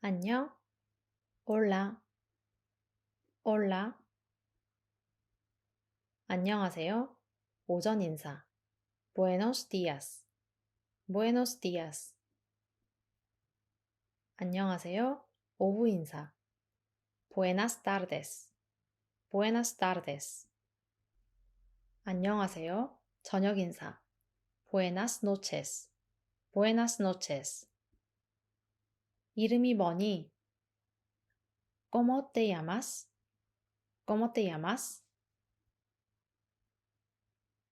안녕. 올라. 올라. 안녕하세요. 오전 인사. Buenos días. Buenos días. 안녕하세요. 오후 인사. Buenas tardes. Buenas tardes. 안녕하세요. 저녁 인사. Buenas noches. Buenas noches. 이름이 뭐니? ¿Cómo te llamas? ¿Cómo te llamas?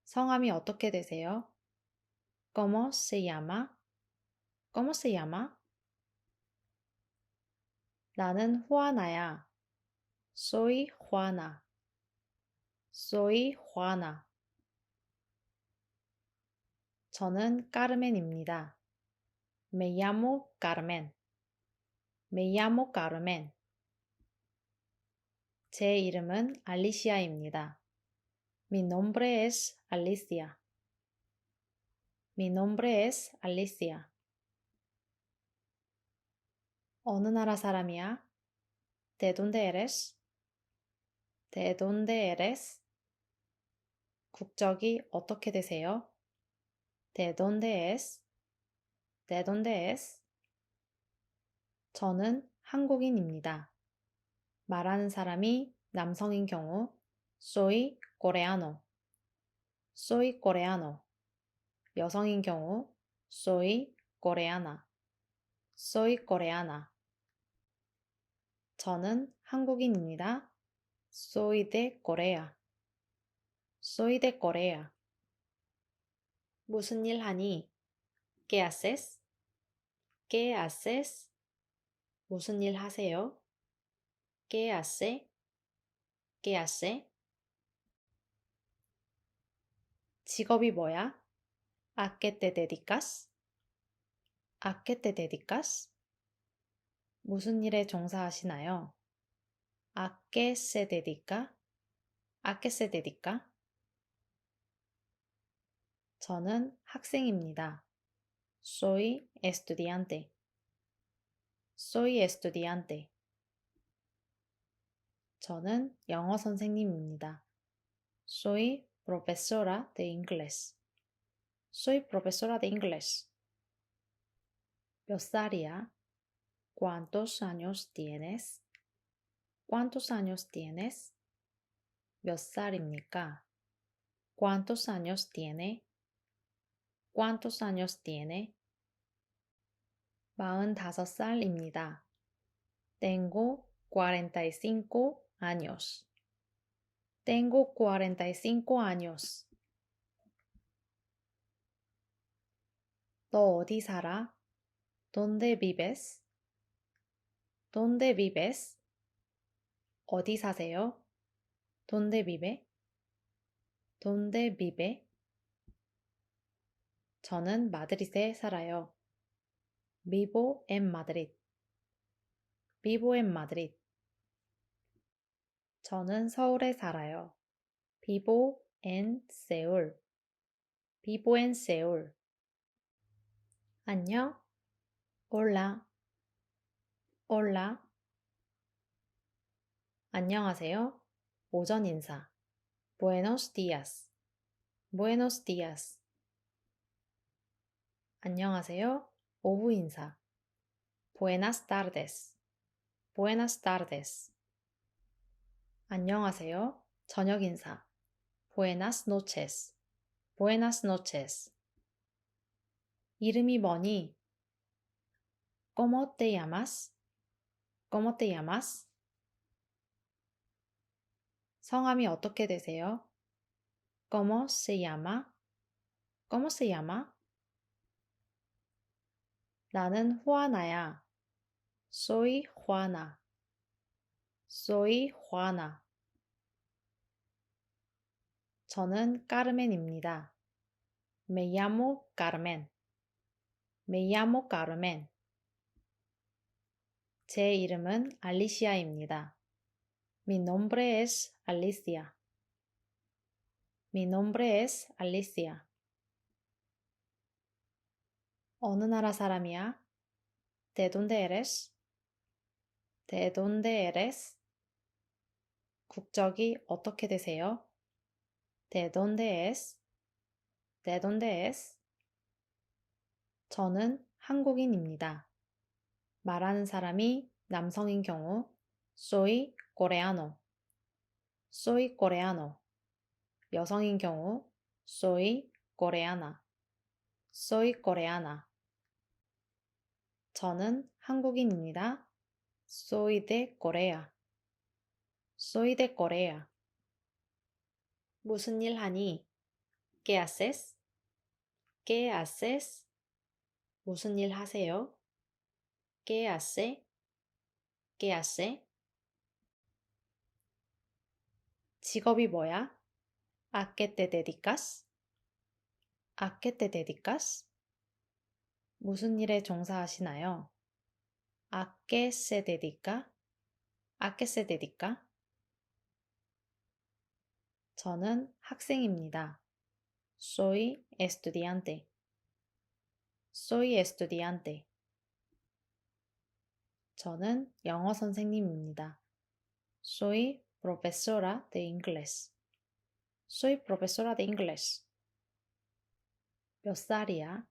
성함이 어떻게 되세요? ¿Cómo se llama? ¿Cómo se llama? 나는 후아나야. Soy Juana. Soy Juana. 저는 까르멘입니다. Me llamo Carmen. Me llamo Carmen. 제 이름은 알리시아입니다. Mi nombre es Alicia. Mi nombre es Alicia. 어느 나라 사람이야? ¿De dónde eres? ¿De dónde eres? 국적이 어떻게 되세요? ¿De dónde es? ¿De dónde es? 저는 한국인입니다. 말하는 사람이 남성인 경우 soy coreano. soy coreano. 여성인 경우 soy coreana. soy coreana. 저는 한국인입니다. soy de Corea. soy de Corea. 무슨 일 하니? ¿Qué haces? ¿Qué haces? 무슨 일 하세요? ¿Qué hace? 직업이 뭐야? ¿A qué te dedicas? 무슨 일에 종사하시나요? ¿A qué se dedica? 저는 학생입니다. Soy estudiante. Soy estudiante. 저는 영어 선생님입니다. Soy profesora de inglés. Soy profesora de inglés. 몇 살이야? ¿Cuántos años tienes? ¿Cuántos años tienes? 몇 살입니까? ¿Cuántos años tiene? ¿Cuántos años tiene? 45살입니다. Tengo 45 años. Tengo 45 años. 너 어디 살아? ¿Dónde vives? ¿Dónde vives? 어디 사세요? ¿Dónde vive? ¿Dónde vive? 저는 마드리드에 살아요. Vivo en Madrid. Vivo en Madrid. 저는 서울에 살아요. Vivo en Seúl. Vivo en Seúl. 안녕. Hola. Hola. 안녕하세요. 오전 인사. Buenos días. Buenos días. 안녕하세요. 오후 인사. Buenas tardes. Buenas tardes. 안녕하세요. 저녁 인사. Buenas noches. Buenas noches. 이름이 뭐니? ¿Cómo te llamas? ¿Cómo te llamas? 성함이 어떻게 되세요? ¿Cómo se llama? ¿Cómo se llama? 나는 후아나야. Soy Juana. Soy Juana. 저는 까르멘입니다. Me llamo Carmen. Me llamo Carmen. 제 이름은 알리시아입니다. Mi nombre es Alicia. Mi nombre es Alicia. 어느 나라 사람이야? ¿De dónde eres? ¿De dónde eres? 국적이 어떻게 되세요? ¿De dónde es? ¿De dónde es? 저는 한국인입니다. 말하는 사람이 남성인 경우 soy coreano. soy coreano. 여성인 경우 soy coreana. Soy coreana. 저는 한국인입니다. Soy de Corea. Soy de Corea. 무슨 일 하니? ¿Qué haces? ¿Qué haces? 무슨 일 하세요? ¿Qué hace? ¿Qué hace? 직업이 뭐야? ¿A qué te dedicas? ¿A qué te dedicas? 무슨 일에 종사하시나요? ¿A qué se dedica? ¿A qué se dedica? 저는 학생입니다. Soy estudiante. Soy estudiante. 저는 영어 선생님입니다. Soy profesora de inglés. Soy profesora de inglés. 몇 살이야?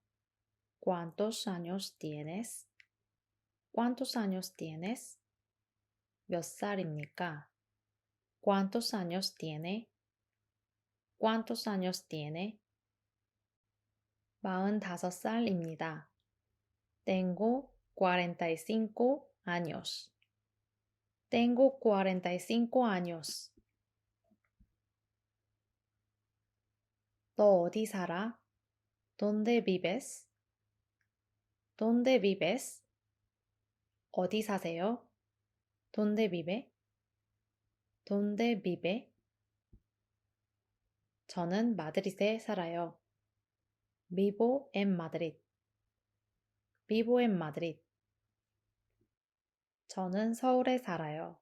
¿Cuántos años tienes? ¿Cuántos años tienes? 몇 살입니까? ¿Cuántos años tiene? ¿Cuántos años tiene? 45살입니다. Tengo 45 años. Tengo 45 años. 너 어디 살아? ¿Dónde vives? ¿Dónde vives? 어디 사세요? ¿Dónde vive? ¿Dónde vive? 저는 마드리드에 살아요. Vivo en Madrid. Vivo en Madrid. 저는 서울에 살아요.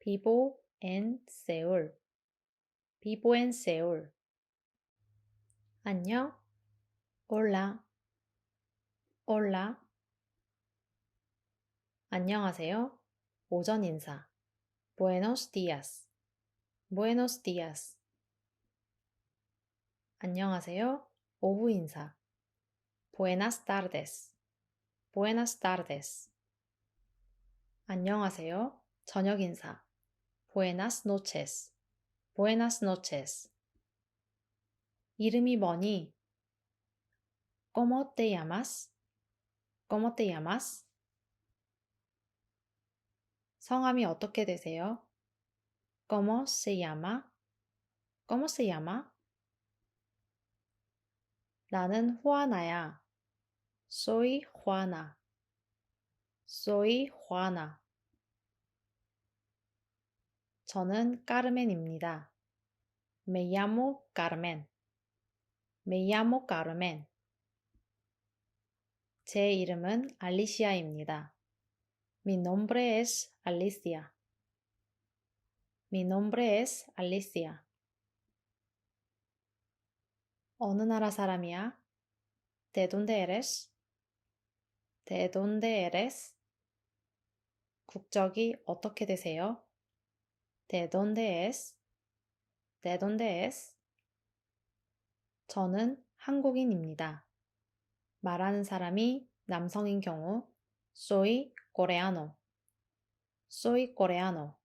Vivo en Seúl. Vivo en Seúl. 안녕. Hola. Hola. 안녕하세요. 오전 인사. Buenos días. Buenos días. 안녕하세요. 오후 인사. Buenas tardes. Buenas tardes. 안녕하세요. 저녁 인사. Buenas noches. Buenas noches. 이름이 뭐니? ¿Cómo te llamas? ¿Cómo te llamas? 성함이 어떻게 되세요? ¿Cómo se llama? ¿Cómo se llama? 나는 후아나야. Soy Juana. Soy Juana. 저는 까르멘입니다. Me llamo Carmen. Me llamo Carmen. 제 이름은 알리시아입니다. Mi nombre es Alicia. Mi nombre es Alicia. 어느 나라 사람이야? ¿De dónde eres? ¿De dónde eres? 국적이 어떻게 되세요? ¿De dónde es? ¿De dónde es? 저는 한국인입니다. 말하는 사람이 남성인 경우 soy coreano. soy coreano.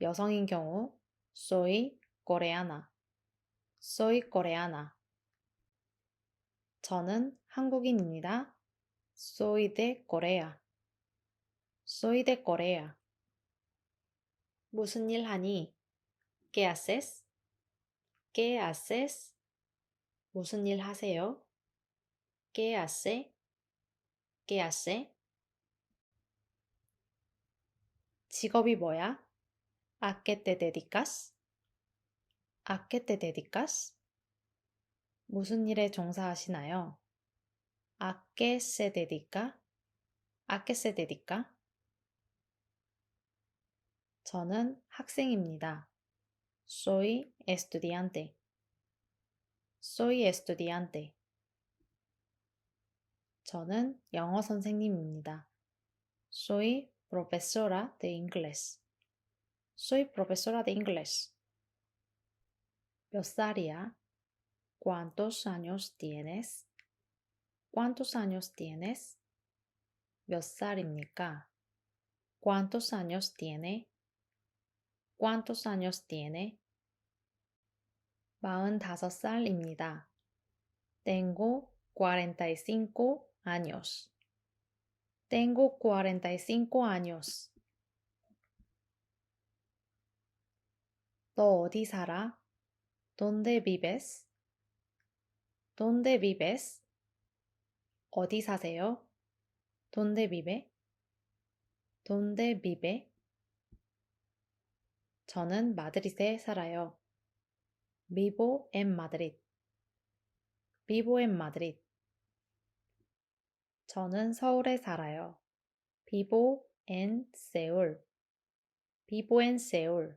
여성인 경우 soy coreana. soy coreana. 저는 한국인입니다. soy de Corea. soy de Corea. 무슨 일 하니? ¿Qué haces? ¿Qué haces? 무슨 일 하세요? ¿Qué hace? ¿Qué hace? 직업이 뭐야? ¿A qué te dedicas? ¿A qué te dedicas? 무슨 일에 종사하시나요? ¿A qué se dedica? ¿A qué se dedica? 저는 학생입니다. Soy estudiante. Soy estudiante. 저는 영어 선생님입니다. Soy profesora de inglés. Soy profesora de inglés. 몇 살이야? ¿Cuántos años tienes? ¿Cuántos años tienes? 몇 살입니까? ¿Cuántos años tiene? ¿Cuántos años tiene? 45살입니다. Tengo 45 años. Tengo 45 años. 너 어디 살아? ¿Dónde vives? ¿Dónde vives? 어디 사세요? ¿Dónde vive? ¿Dónde vive? 저는 마드리드에 살아요. Vivo en Madrid. Vivo en Madrid. 저는 서울에 살아요. Vivo en Seúl. Vivo en Seúl.